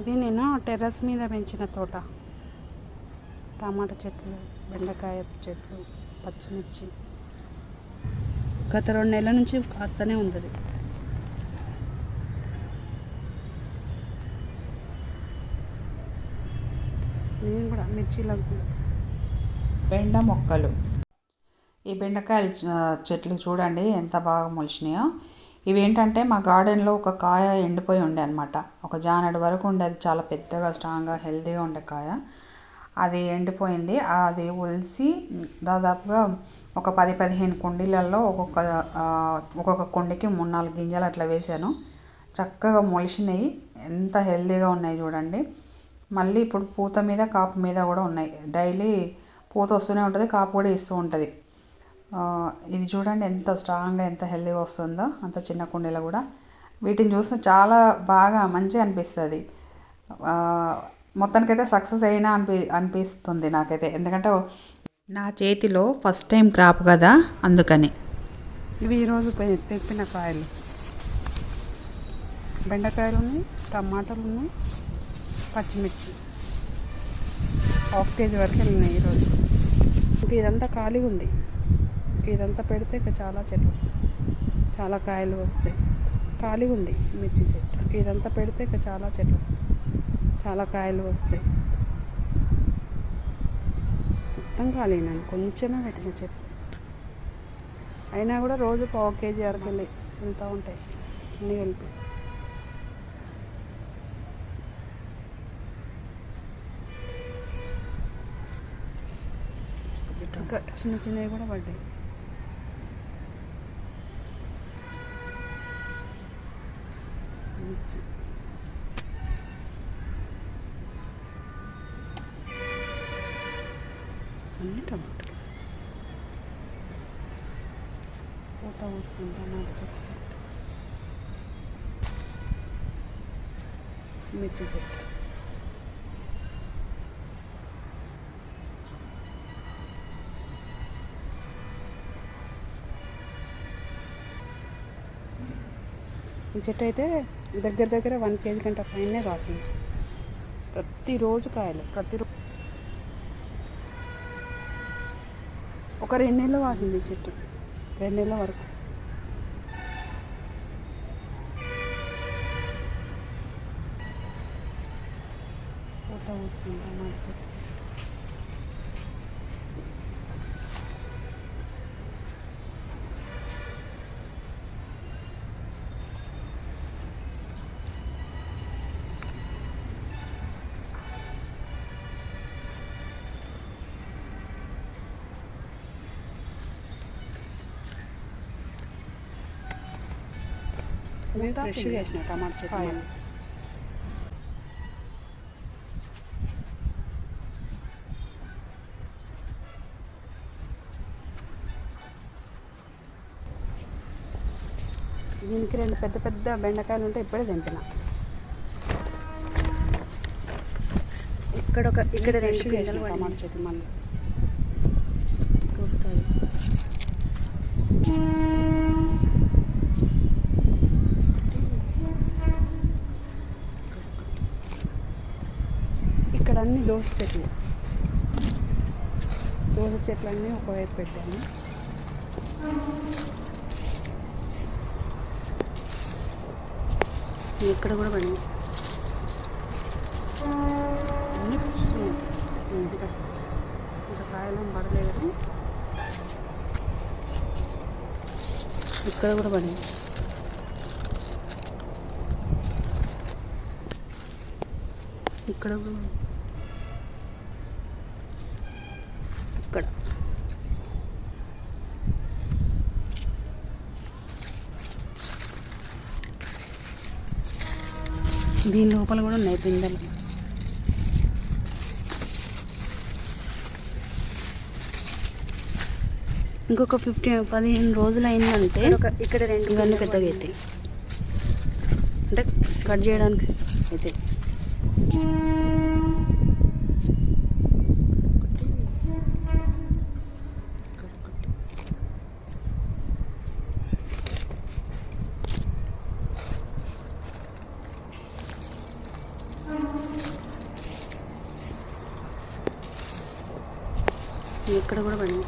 ఇది నేను టెర్రస్ మీద పెంచిన తోట. టమాటా చెట్లు బెండకాయ చెట్లు పచ్చిమిర్చి. గత రెండు నెలల నుంచి కాస్తనే ఉంది నేను కూడా మిర్చిలకు కూడా. బెండ మొక్కలు. ఈ బెండకాయలు చెట్లు చూడండి ఎంత బాగా మొలిచినాయో. ఇవి ఏంటంటే మా గార్డెన్లో ఒక కాయ ఎండిపోయి ఉండే అనమాట ఒక జానడు వరకు ఉండేది. చాలా పెద్దగా స్ట్రాంగ్గా హెల్తీగా ఉండే కాయ. అది ఎండిపోయింది. అది ఒలిసి దాదాపుగా ఒక పది పదిహేను కుండీలలో ఒక్కొక్క ఒక్కొక్క కుండీకి మూడు నాలుగు గింజలు అట్లా వేసాను చక్కగా మొలిచినాయి ఎంత హెల్తీగా ఉన్నాయి చూడండి. మళ్ళీ ఇప్పుడు పూత మీద కాపు మీద కూడా ఉన్నాయి. డైలీ పూత వస్తూనే ఉంటుంది కాపు కూడా ఇస్తూ ఉంటుంది. ఇది చూడండి ఎంత స్ట్రాంగ్గా ఎంత హెల్దీగా వస్తుందో అంత చిన్న కుండీలో కూడా. వీటిని చూస్తే చాలా బాగా మంచిగా అనిపిస్తుంది. మొత్తానికైతే సక్సెస్ అయినా అనిపి అనిపిస్తుంది నాకైతే. ఎందుకంటే నా చేతిలో ఫస్ట్ టైం క్రాప్ కదా అందుకని. ఇవి ఈరోజు తెప్పిన కాయలు. బెండకాయలు ఉన్నాయి టమాటాలు ఉన్నాయి పచ్చిమిర్చి. హాఫ్ కేజీ వరకు వెళ్ళినాయి ఈరోజు. ఇంకా ఇదంతా ఖాళీగా ఉంది. ఇంకా ఇదంతా పెడితే ఇంకా చాలా చెట్లు వస్తాయి. చాలా కాయలు వస్తాయి. ఖాళీగా ఉంది మిర్చి చెట్టు. ఇంకా ఇదంతా పెడితే ఇంకా చాలా చెట్లు వస్తాయి. చాలా కాయలు వస్తాయి. మొత్తం ఖాళీ నేను కొంచెమే పెట్టిన చెట్టు. అయినా కూడా రోజు పావు కేజీ అరకెళ్ళి వెళ్తూ ఉంటాయి. అన్నీ వెళ్ళిపోయి ఇంకా చిన్న చిన్నవి కూడా పడ్డాయి మిర్చి. అన్ని టమాటాలు. పూత వస్తుంది టమాటా చెట్టు మిర్చి చెట్టు. ఈ చెట్టు అయితే దగ్గర దగ్గర వన్ కేజీ కంటే పైనే కాసింది. ప్రతిరోజు కాయలు ప్రతిరోజు ఒక రెండు నెలలు కాసింది ఈ చెట్టు. రెండు నెలల వరకు. పూత వస్తుంది టమాటా చెట్టు. టమాటా. దీనికి రెండు పెద్ద పెద్ద బెండకాయలు ఉంటే ఇప్పుడే తెంపిన ఇక్కడ ఒక ఇక్కడ రెండు పడినాయి. టమాటా చెట్టు మళ్ళీ దోసకాయలు ఇక్కడ అన్ని దోస చెట్లు దోస చెట్లు అన్నీ ఒకవైపు పెట్టాను. ఇక్కడ కూడా పడింది. ఇంకా ఇంకా కాయలు పడలేదు. కానీ ఇక్కడ కూడా పడింది. ఇక్కడ కూడా ఇక్కడ. దీని లోపల కూడా ఉన్నాయి పిందెలు ఇంకొక ఫిఫ్టీన్ పదిహేను రోజులు అయిందంటే ఇక్కడ ఒక ఇక్కడ రెండు ఇవన్నీ పెద్దగా. అవుతాయి అంటే కట్ చేయడానికి అయితే. ఇక్కడ కూడా పడింది.